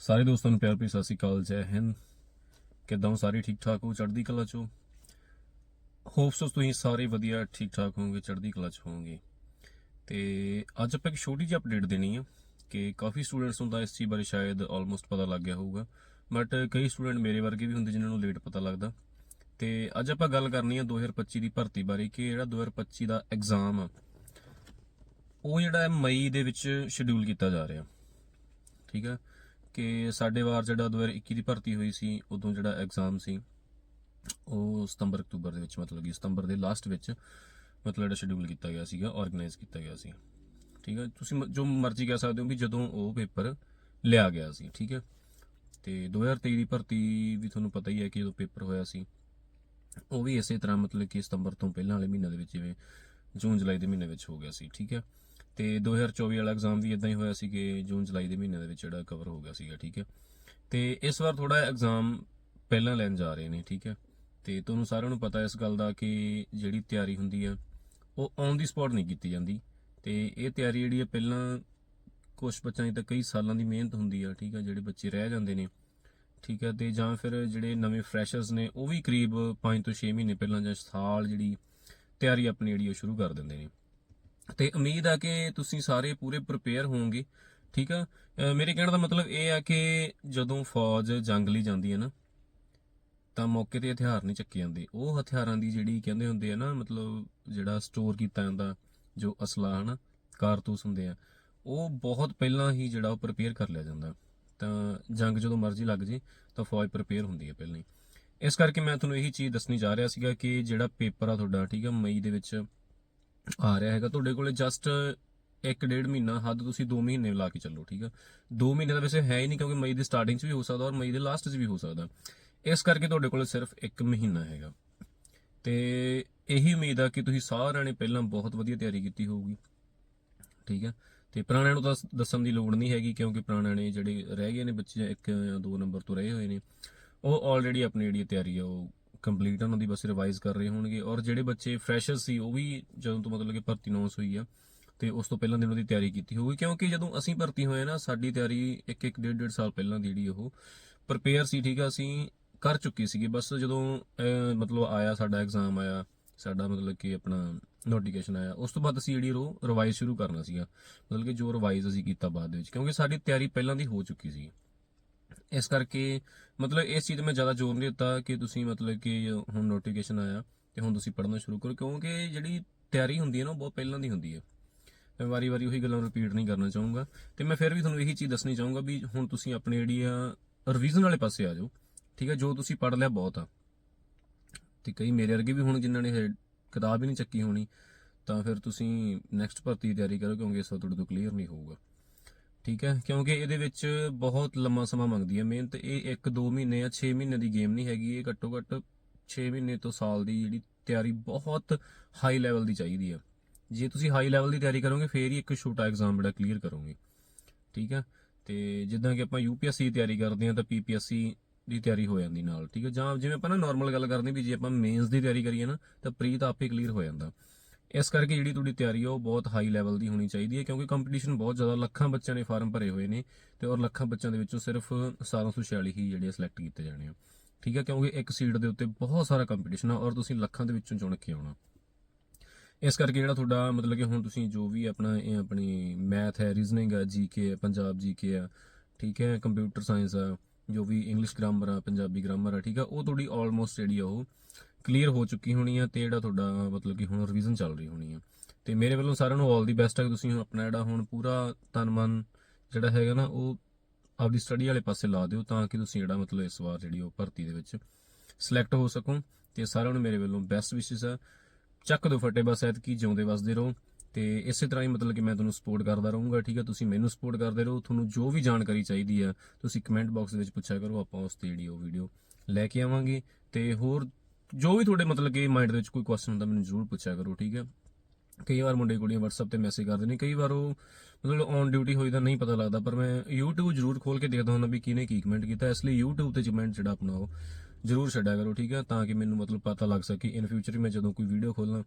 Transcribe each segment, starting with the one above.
ਸਾਰੇ ਦੋਸਤਾਂ ਨੂੰ ਪਿਆਰ ਭਰੀ ਸਤਿ ਸ਼੍ਰੀ ਅਕਾਲ, ਜੈ ਹਿੰਦ। ਕਿਦਾਂ ਹੋ ਸਾਰੇ? ਠੀਕ ਠਾਕ ਹੋ? ਚੜ੍ਹਦੀ ਕਲਾ ਚੋਂ ਹੋਪਸ ਤੁਸੀਂ ਸਾਰੇ ਵਧੀਆ ਠੀਕ ਠਾਕ ਹੋਵੋਗੇ, ਚੜ੍ਹਦੀ ਕਲਾ ਚ ਹੋਵੋਗੇ। ਤੇ ਅੱਜ ਆਪਾਂ ਇੱਕ ਛੋਟੀ ਜਿਹੀ ਅਪਡੇਟ ਦੇਣੀ ਆ ਕਿ ਕਾਫੀ ਸਟੂਡੈਂਟਸ ਨੂੰ ਤਾਂ ਇਸ ਚੀਜ਼ ਬਾਰੇ ਸ਼ਾਇਦ ਆਲਮੋਸਟ ਪਤਾ ਲੱਗ ਗਿਆ ਹੋਊਗਾ। ਬਟ ਕਈ ਸਟੂਡੈਂਟ ਮੇਰੇ ਵਰਗੇ ਵੀ ਹੁੰਦੇ ਜਿਨ੍ਹਾਂ ਨੂੰ ਲੇਟ ਪਤਾ ਲੱਗਦਾ। ਤੇ ਅੱਜ ਆਪਾਂ ਗੱਲ ਕਰਨੀ ਆ 2025 ਦੀ ਭਰਤੀ ਬਾਰੇ ਕਿ ਜਿਹੜਾ 2025 ਦਾ ਐਗਜ਼ਾਮ ਆ, ਉਹ ਜਿਹੜਾ ਮਈ ਦੇ ਵਿੱਚ ਸ਼ਡਿਊਲ ਕੀਤਾ ਜਾ ਰਿਹਾ। ਠੀਕ ਆ? ਕਿ ਸਾਡੇ ਵਾਰ ਜਿਹੜਾ 2021 ਦੀ ਭਰਤੀ ਹੋਈ ਸੀ, ਉਦੋਂ ਜਿਹੜਾ ਐਗਜ਼ਾਮ ਸੀ, ਉਹ ਸਤੰਬਰ, ਅਕਤੂਬਰ ਦੇ ਵਿੱਚ ਮਤਲਬ ਕਿ ਸਤੰਬਰ ਦੇ ਲਾਸਟ ਵਿੱਚ ਮਤਲਬ ਜਿਹੜਾ ਸ਼ਡਿਊਲ ਕੀਤਾ ਗਿਆ ਸੀਗਾ ਆਰਗੇਨਾਈਜ਼ ਕੀਤਾ ਗਿਆ ਸੀ। ਠੀਕ ਹੈ ਤੁਸੀਂ ਮ- ਜੋ ਮਰਜ਼ੀ ਕਹਿ ਸਕਦੇ ਹੋ ਵੀ ਜਦੋਂ ਉਹ ਪੇਪਰ ਲਿਆ ਗਿਆ ਸੀ, ਠੀਕ ਹੈ ਤੇ 2023 ਦੀ ਭਰਤੀ ਵੀ ਤੁਹਾਨੂੰ ਪਤਾ ਹੀ ਹੈ ਕਿ ਜਦੋਂ ਪੇਪਰ ਹੋਇਆ ਸੀ, ਉਹ ਵੀ ਇਸੇ ਤਰ੍ਹਾਂ ਮਤਲਬ ਕਿ ਸਤੰਬਰ ਤੋਂ ਪਹਿਲਾਂ ਵਾਲੇ ਮਹੀਨੇ ਦੇ ਵਿੱਚ ਜਿਵੇਂ ਜੂਨ, ਜੁਲਾਈ ਦੇ ਮਹੀਨੇ ਵਿੱਚ ਹੋ ਗਿਆ ਸੀ, ਠੀਕ ਹੈ ਤੇ 2024 ਵਾਲਾ ਐਗਜ਼ਾਮ ਵੀ ਇਦਾਂ ਹੀ ਹੋਇਆ ਸੀ ਕਿ ਜੂਨ, ਜੁਲਾਈ ਦੇ ਮਹੀਨੇ ਦੇ ਵਿੱਚ ਜਿਹੜਾ ਕਵਰ ਹੋ ਗਿਆ ਸੀਗਾ, ਠੀਕ ਹੈ? ਤੇ ਇਸ ਵਾਰ ਥੋੜਾ ਐਗਜ਼ਾਮ ਪਹਿਲਾਂ ਲੈਣ ਜਾ ਰਹੇ ਨੇ, ਠੀਕ ਹੈ? ਤੇ ਤੁਹਾਨੂੰ ਸਾਰਿਆਂ ਨੂੰ ਪਤਾ ਇਸ ਗੱਲ ਦਾ ਕਿ ਜਿਹੜੀ ਤਿਆਰੀ ਹੁੰਦੀ ਆ, ਉਹ ਔਨ ਦੀ ਸਪੌਟ ਨਹੀਂ ਕੀਤੀ ਜਾਂਦੀ। ਤੇ ਇਹ ਤਿਆਰੀ ਜਿਹੜੀ ਹੈ ਪਹਿਲਾਂ ਕੁਝ ਬੱਚਿਆਂ ਦੀ ਤਾਂ ਕਈ ਸਾਲਾਂ ਦੀ ਮਿਹਨਤ ਹੁੰਦੀ ਆ, ਠੀਕ ਆ ਜਿਹੜੇ ਬੱਚੇ ਰਹਿ ਜਾਂਦੇ ਨੇ, ਠੀਕ ਹੈ? ਤੇ ਜਾਂ ਫਿਰ ਜਿਹੜੇ ਨਵੇਂ ਫਰੈਸ਼ਰਸ ਨੇ, ਉਹ ਵੀ ਕਰੀਬ 5 ਤੋਂ 6 ਮਹੀਨੇ ਪਹਿਲਾਂ ਜਾਂ ਸਾਲ ਜਿਹੜੀ ਤਿਆਰੀ ਆਪਣੀ ਜਿਹੜੀ ਉਹ ਸ਼ੁਰੂ ਕਰ ਦਿੰਦੇ ਨੇ। ਤੇ ਉਮੀਦ ਆ ਕਿ ਤੁਸੀਂ ਸਾਰੇ ਪੂਰੇ ਪ੍ਰਪੇਅਰ ਹੋਵੋਗੇ, ਠੀਕ ਆ? ਮੇਰੇ ਕਹਿਣ ਦਾ ਮਤਲਬ ਇਹ ਆ ਕਿ ਜਦੋਂ ਫੌਜ ਜੰਗ ਲਈ ਜਾਂਦੀ ਹੈ ਨਾ, ਤਾਂ ਮੌਕੇ ਤੇ ਹਥਿਆਰ ਨਹੀਂ ਚੱਕੇ ਜਾਂਦੇ। ਉਹ ਹਥਿਆਰਾਂ ਦੀ ਜਿਹੜੀ ਕਹਿੰਦੇ ਹੁੰਦੇ ਆ ਨਾ, ਮਤਲਬ ਜਿਹੜਾ ਸਟੋਰ ਕੀਤਾ ਜਾਂਦਾ, ਜੋ ਅਸਲਾ ਹਨਾ, ਕਾਰਤੂਸ ਹੁੰਦੇ ਆ, ਉਹ ਬਹੁਤ ਪਹਿਲਾਂ ਹੀ ਜਿਹੜਾ ਉਹ ਪ੍ਰਪੇਅਰ ਕਰ ਲਿਆ ਜਾਂਦਾ। ਤਾਂ ਜੰਗ ਜਦੋਂ ਮਰਜ਼ੀ ਲੱਗ ਜੇ, ਤਾਂ ਫੌਜ ਪ੍ਰਪੇਅਰ ਹੁੰਦੀ ਹੈ ਪਹਿਲਾਂ ਹੀ। ਇਸ ਕਰਕੇ ਮੈਂ ਤੁਹਾਨੂੰ ਇਹੀ ਚੀਜ਼ ਦੱਸਣੀ ਜਾ ਰਿਹਾ ਸੀਗਾ ਕਿ ਜਿਹੜਾ ਪੇਪਰ ਆ ਤੁਹਾਡਾ, ਠੀਕ ਆ, ਮਈ ਦੇ ਵਿੱਚ ਆ ਰਿਹਾ ਹੈਗਾ। ਤੁਹਾਡੇ ਕੋਲੇ ਜਸਟ ਇੱਕ ਡੇਢ ਮਹੀਨਾ, ਹੱਦ ਤੁਸੀਂ 2 ਮਹੀਨੇ ਲਾ ਕੇ ਚੱਲੋ, ਠੀਕ ਆ? 2 ਮਹੀਨੇ ਦਾ ਵੈਸੇ ਹੈ ਹੀ ਨਹੀਂ ਕਿਉਂਕਿ ਮਈ ਦੀ ਸਟਾਰਟਿੰਗ 'ਚ ਵੀ ਹੋ ਸਕਦਾ ਔਰ ਮਈ ਦੇ ਲਾਸਟ 'ਚ ਵੀ ਹੋ ਸਕਦਾ। ਇਸ ਕਰਕੇ ਤੁਹਾਡੇ ਕੋਲ ਸਿਰਫ 1 ਮਹੀਨਾ ਹੈਗਾ। ਤੇ ਇਹੀ ਉਮੀਦ ਆ ਕਿ ਤੁਸੀਂ ਸਾਰਿਆਂ ਨੇ ਪਹਿਲਾਂ ਬਹੁਤ ਵਧੀਆ ਤਿਆਰੀ ਕੀਤੀ ਹੋਊਗੀ, ਠੀਕ ਆ? ਤੇ ਪੁਰਾਣਿਆਂ ਨੂੰ ਤਾਂ ਦੱਸਣ ਦੀ ਲੋੜ ਨਹੀਂ ਹੈਗੀ ਕਿਉਂਕਿ ਪੁਰਾਣਿਆਂ ਨੇ ਜਿਹੜੇ ਰਹਿ ਗਏ ਨੇ ਬੱਚੇ, ਇੱਕ ਜਾਂ ਦੋ ਨੰਬਰ ਤੋਂ ਰਹੇ ਹੋਏ ਨੇ, ਉਹ ਆਲਰੇਡੀ ਆਪਣੀ ਜਿਹੜੀ ਤਿਆਰੀ ਆ ਉਹ ਕੰਪਲੀਟ ਉਹਨਾਂ ਦੀ ਬਸ ਰਿਵਾਈਜ਼ ਕਰ ਰਹੇ ਹੋਣਗੇ। ਔਰ ਜਿਹੜੇ ਬੱਚੇ ਫਰੈਸ਼ਰ ਸੀ, ਉਹ ਵੀ ਜਦੋਂ ਤੋਂ ਮਤਲਬ ਕਿ ਭਰਤੀ ਅਨਾਉਂਸ ਹੋਈ ਆ, ਤੇ ਉਸ ਤੋਂ ਪਹਿਲਾਂ ਦੀ ਉਹਨਾਂ ਦੀ ਤਿਆਰੀ ਕੀਤੀ ਹੋਊਗੀ। ਕਿਉਂਕਿ ਜਦੋਂ ਅਸੀਂ ਭਰਤੀ ਹੋਏ ਨਾ, ਸਾਡੀ ਤਿਆਰੀ ਇੱਕ ਇੱਕ ਡੇਢ ਡੇਢ ਸਾਲ ਪਹਿਲਾਂ ਦੀ ਜਿਹੜੀ ਉਹ ਪ੍ਰਪੇਅਰ ਸੀ, ਠੀਕ ਆ, ਅਸੀਂ ਕਰ ਚੁੱਕੇ ਸੀਗੇ। ਬਸ ਜਦੋਂ ਮਤਲਬ ਆਇਆ, ਸਾਡਾ ਐਗਜ਼ਾਮ ਆਇਆ, ਸਾਡਾ ਮਤਲਬ ਕਿ ਆਪਣਾ ਨੋਟੀਫਿਕੇਸ਼ਨ ਆਇਆ, ਉਸ ਤੋਂ ਬਾਅਦ ਅਸੀਂ ਜਿਹੜੀ ਉਹ ਰਿਵਾਈਜ਼ ਸ਼ੁਰੂ ਕਰਨਾ ਸੀਗਾ। ਮਤਲਬ ਕਿ ਜੋ ਰਿਵਾਈਜ਼ ਅਸੀਂ ਕੀਤਾ ਬਾਅਦ ਦੇ ਵਿੱਚ। ਕਿਉਂਕਿ ਸਾਡੀ ਤਿਆਰੀ ਪਹਿਲਾਂ ਦੀ ਹੋ ਚੁੱਕੀ ਸੀ ਇਸ ਕਰਕੇ ਮਤਲਬ ਇਸ ਚੀਜ਼ ਤੇ ਮੈਂ ਜ਼ਿਆਦਾ ਜ਼ੋਰ ਨਹੀਂ ਦਿੱਤਾ ਕਿ ਤੁਸੀਂ ਮਤਲਬ ਕਿ ਹੁਣ ਨੋਟੀਫਿਕੇਸ਼ਨ ਆਇਆ ਤੇ ਹੁਣ ਤੁਸੀਂ ਪੜ੍ਹਨਾ ਸ਼ੁਰੂ ਕਰੋ, ਕਿਉਂਕਿ ਜਿਹੜੀ ਤਿਆਰੀ ਹੁੰਦੀ ਹੈ ਨਾ, ਉਹ ਬਹੁਤ ਪਹਿਲਾਂ ਦੀ ਹੁੰਦੀ ਹੈ। ਮੈਂ ਵਾਰੀ-ਵਾਰੀ ਉਹੀ ਗੱਲਾਂ ਰਿਪੀਟ ਨਹੀਂ ਕਰਨਾ ਚਾਹੂੰਗਾ। ਤੇ ਮੈਂ ਫਿਰ ਵੀ ਤੁਹਾਨੂੰ ਇਹੀ ਚੀਜ਼ ਦੱਸਣੀ ਚਾਹੂੰਗਾ ਵੀ ਹੁਣ ਤੁਸੀਂ ਆਪਣੀ ਜਿਹੜੀ ਆ ਰਿਵੀਜ਼ਨ ਵਾਲੇ ਪਾਸੇ ਆ ਜਾਓ, ਠੀਕ ਹੈ, ਜੋ ਤੁਸੀਂ ਪੜ੍ਹ ਲਿਆ ਬਹੁਤ ਆ। ਤੇ ਕਈ ਮੇਰੇ ਵਰਗੇ ਵੀ ਹੁਣ ਜਿਨ੍ਹਾਂ ਨੇ ਕਿਤਾਬ ਹੀ ਨਹੀਂ ਚੱਕੀ ਹੋਣੀ, ਤਾਂ ਫਿਰ ਤੁਸੀਂ ਨੈਕਸਟ ਭਰਤੀ ਦੀ ਤਿਆਰੀ ਕਰੋ, ਕਿਉਂਕਿ ਇਸ ਵਾਰ ਤੁਹਾਡੇ ਤੋਂ ਕਲੀਅਰ ਨਹੀਂ ਹੋਊਗਾ। ਠੀਕ ਹੈ, ਕਿਉਂਕਿ ਇਹਦੇ ਵਿੱਚ ਬਹੁਤ ਲੰਮਾ ਸਮਾਂ ਮੰਗਦੀ ਹੈ ਮਿਹਨਤ। ਇਹ 1-2 ਮਹੀਨੇ ਜਾਂ 6 ਮਹੀਨੇ ਦੀ ਗੇਮ ਨਹੀਂ ਹੈਗੀ, ਇਹ ਘੱਟੋ ਘੱਟ 6 ਮਹੀਨੇ ਤੋਂ ਸਾਲ ਦੀ ਜਿਹੜੀ ਤਿਆਰੀ ਬਹੁਤ ਹਾਈ ਲੈਵਲ ਦੀ ਚਾਹੀਦੀ ਹੈ। ਜੇ ਤੁਸੀਂ ਹਾਈ ਲੈਵਲ ਦੀ ਤਿਆਰੀ ਕਰੋਗੇ, ਫੇਰ ਹੀ ਇੱਕ ਛੋਟਾ ਐਗਜ਼ਾਮ ਜਿਹੜਾ ਕਲੀਅਰ ਕਰੋਗੇ। ਠੀਕ ਹੈ, ਤੇ ਜਿੱਦਾਂ ਕਿ ਆਪਾਂ ਯੂਪੀਐਸਸੀ ਦੀ ਤਿਆਰੀ ਕਰਦੇ ਹਾਂ ਤਾਂ ਪੀਪੀਐਸਸੀ ਦੀ ਤਿਆਰੀ ਹੋ ਜਾਂਦੀ ਨਾਲ। ਠੀਕ ਹੈ, ਜਾਂ ਜਿਵੇਂ ਆਪਾਂ ਨਾ ਨਾਰਮਲ ਗੱਲ ਕਰਦੇ ਵੀ ਜੇ ਆਪਾਂ ਮੇਨਸ ਦੀ ਤਿਆਰੀ ਕਰੀਏ ਨਾ, ਤਾਂ ਪ੍ਰੀ ਤਾਂ ਆਪੇ ਕਲੀਅਰ ਹੋ ਜਾਂਦਾ। ਇਸ ਕਰਕੇ ਜਿਹੜੀ ਤੁਹਾਡੀ ਤਿਆਰੀ ਆ, ਉਹ ਬਹੁਤ ਹਾਈ ਲੈਵਲ ਦੀ ਹੋਣੀ ਚਾਹੀਦੀ ਹੈ, ਕਿਉਂਕਿ ਕੰਪੀਟੀਸ਼ਨ ਬਹੁਤ ਜ਼ਿਆਦਾ ਲੱਖਾਂ ਬੱਚਿਆਂ ਨੇ ਫਾਰਮ ਭਰੇ ਹੋਏ ਨੇ ਤੇ ਔਰ ਲੱਖਾਂ ਬੱਚਿਆਂ ਦੇ ਵਿੱਚੋਂ ਸਿਰਫ 1746 ਹੀ ਜਿਹੜੇ ਸਿਲੈਕਟ ਕੀਤੇ ਜਾਣੇ ਆ। ਠੀਕ ਹੈ ਕਿਉਂਕਿ ਇੱਕ ਸੀਟ ਦੇ ਉੱਤੇ ਬਹੁਤ ਸਾਰਾ ਕੰਪੀਟੀਸ਼ਨ ਆ ਔਰ ਤੁਸੀਂ ਲੱਖਾਂ ਦੇ ਵਿੱਚੋਂ ਚੁਣ ਕੇ ਆਉਣਾ। ਇਸ ਕਰਕੇ ਜਿਹੜਾ ਤੁਹਾਡਾ ਮਤਲਬ ਕਿ ਹੁਣ ਤੁਸੀਂ ਜੋ ਵੀ ਆਪਣਾ ਇਹ ਆਪਣੀ ਮੈਥ ਹੈ ਰੀਜ਼ਨਿੰਗ ਹੈ ਜੀਕੇ ਹੈ ਪੰਜਾਬ ਜੀਕੇ ਆ, ਠੀਕ ਹੈ ਕੰਪਿਊਟਰ ਸਾਇੰਸ ਆ, ਜੋ ਵੀ ਇੰਗਲਿਸ਼ ਗ੍ਰਾਮਰ ਆ, ਪੰਜਾਬੀ ਗ੍ਰਾਮਰ ਆ, ਠੀਕ ਆ, ਉਹ ਤੁਹਾਡੀ ਆਲਮੋਸਟ ਜਿਹੜੀ ਆ ਉਹ। ਕਲੀਅਰ ਹੋ ਚੁੱਕੀ ਹੋਣੀ ਆ ਤੇ ਜਿਹੜਾ ਤੁਹਾਡਾ, ਮਤਲਬ ਕਿ ਹੁਣ ਰਿਵੀਜ਼ਨ ਚੱਲ ਰਹੀ ਹੋਣੀ ਆ। ਤੇ ਮੇਰੇ ਵੱਲੋਂ ਸਾਰਿਆਂ ਨੂੰ ਆਲ ਦੀ ਬੈਸਟ ਹੈ ਕਿ ਤੁਸੀਂ ਆਪਣਾ ਜਿਹੜਾ ਹੁਣ ਪੂਰਾ ਤਨ ਮਨ ਜਿਹੜਾ ਹੈਗਾ ਨਾ, ਉਹ ਆਪਦੀ ਸਟੱਡੀ ਵਾਲੇ ਪਾਸੇ ਲਾ ਦਿਓ ਤਾਂ ਕਿ ਤੁਸੀਂ ਜਿਹੜਾ ਮਤਲਬ ਇਸ ਵਾਰ ਜਿਹੜੀ ਉਹ ਭਰਤੀ ਦੇ ਵਿੱਚ ਸਿਲੈਕਟ ਹੋ ਸਕੋ। ਤੇ ਸਾਰਿਆਂ ਨੂੰ ਮੇਰੇ ਵੱਲੋਂ ਬੈਸਟ ਵਿਸ਼ੇਸ ਆ। ਚੱਕ ਦੋ ਫੱਟੇ ਬਸ ਐਤਕੀ, ਜਿਉਂਦੇ ਵਸਦੇ ਰਹੋ। ਤੇ ਇਸੇ ਤਰ੍ਹਾਂ ਹੀ ਮਤਲਬ ਕਿ ਮੈਂ ਤੁਹਾਨੂੰ ਸਪੋਰਟ ਕਰਦਾ ਰਹੂੰਗਾ, ਠੀਕ ਹੈ ਤੁਸੀਂ ਮੈਨੂੰ ਸਪੋਰਟ ਕਰਦੇ ਰਹੋ। ਤੁਹਾਨੂੰ ਜੋ ਵੀ ਜਾਣਕਾਰੀ ਚਾਹੀਦੀ ਆ, ਤੁਸੀਂ ਕਮੈਂਟ ਬਾਕਸ ਦੇ ਵਿੱਚ ਪੁੱਛਿਆ ਕਰੋ, ਆਪਾਂ ਉਸ ਤੇ ਜਿਹੜੀ ਉਹ ਵੀਡੀਓ ਲੈ ਕੇ ਆਵਾਂਗੇ। ਤੇ ਹੋਰ ਜੋ ਵੀ ਤੁਹਾਡੇ ਮਤਲਬ ਕਿ ਮਾਈਂਡ ਦੇ ਵਿੱਚ ਕੋਈ ਕੁਐਸਚਨ ਹੁੰਦਾ, ਮੈਨੂੰ ਜ਼ਰੂਰ ਪੁੱਛਿਆ ਕਰੋ, ਠੀਕ ਹੈ? ਕਈ ਵਾਰ ਮੁੰਡੇ ਕੁੜੀਆਂ WhatsApp ਤੇ ਮੈਸੇਜ ਕਰਦੇ ਨੇ, ਕਈ ਵਾਰ ਉਹ ਮਤਲਬ ਔਨ ਡਿਊਟੀ ਹੋਈ ਤਾਂ ਨਹੀਂ ਪਤਾ ਲੱਗਦਾ, ਪਰ ਮੈਂ YouTube ਜ਼ਰੂਰ ਖੋਲ ਕੇ ਦੇਖਦਾ ਹੁੰਦਾ ਵੀ ਕਿਹਨੇ ਕੀ ਕਮੈਂਟ ਕੀਤਾ, ਇਸ ਲਈ YouTube ਤੇ ਕਮੈਂਟ ਜਿਹੜਾ ਆਪਣਾ ਉਹ ਜ਼ਰੂਰ ਛੱਡਿਆ ਕਰੋ, ਠੀਕ ਹੈ? ਤਾਂ ਕਿ ਮੈਨੂੰ ਮਤਲਬ ਪਤਾ ਲੱਗ ਸਕੇ ਇਨ ਫਿਊਚਰ ਮੈਂ ਜਦੋਂ ਕੋਈ ਵੀਡੀਓ ਖੋਲਾਂ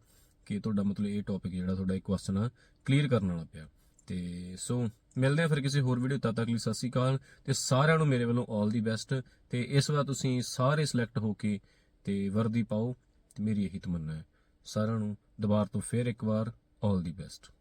ਕਿ ਤੁਹਾਡਾ ਮਤਲਬ ਇਹ ਟੌਪਿਕ ਜਿਹੜਾ ਤੁਹਾਡਾ ਇੱਕ ਕੁਐਸਚਨ ਆ ਕਲੀਅਰ ਕਰਨ ਵਾਲਾ ਪਿਆ। ਤੇ ਸੋ ਮਿਲਦੇ ਆ ਫਿਰ ਕਿਸੇ ਹੋਰ ਵੀਡੀਓ ਤਦ ਤੱਕ ਲਈ ਸਤਿ ਸ਼੍ਰੀ ਅਕਾਲ ਤੇ ਸਾਰਿਆਂ ਨੂੰ ਮੇਰੇ ਵੱਲੋਂ 올 ਦੀ ਬੈਸਟ ਤੇ ਇਸ ਵਾਰ ਤੁਸੀਂ ਸਾਰੇ ਸਿਲੈਕਟ ਹੋ ਕੇ ਤੇ ਵਰਦੀ ਪਾਓ ਤੇ ਮੇਰੀ ਇਹੀ ਤਮੰਨਾ ਹੈ ਸਾਰਿਆਂ ਨੂੰ ਦੁਬਾਰਾ ਤੋਂ ਫਿਰ ਇੱਕ ਵਾਰ 올 ਦੀ ਬੈਸਟ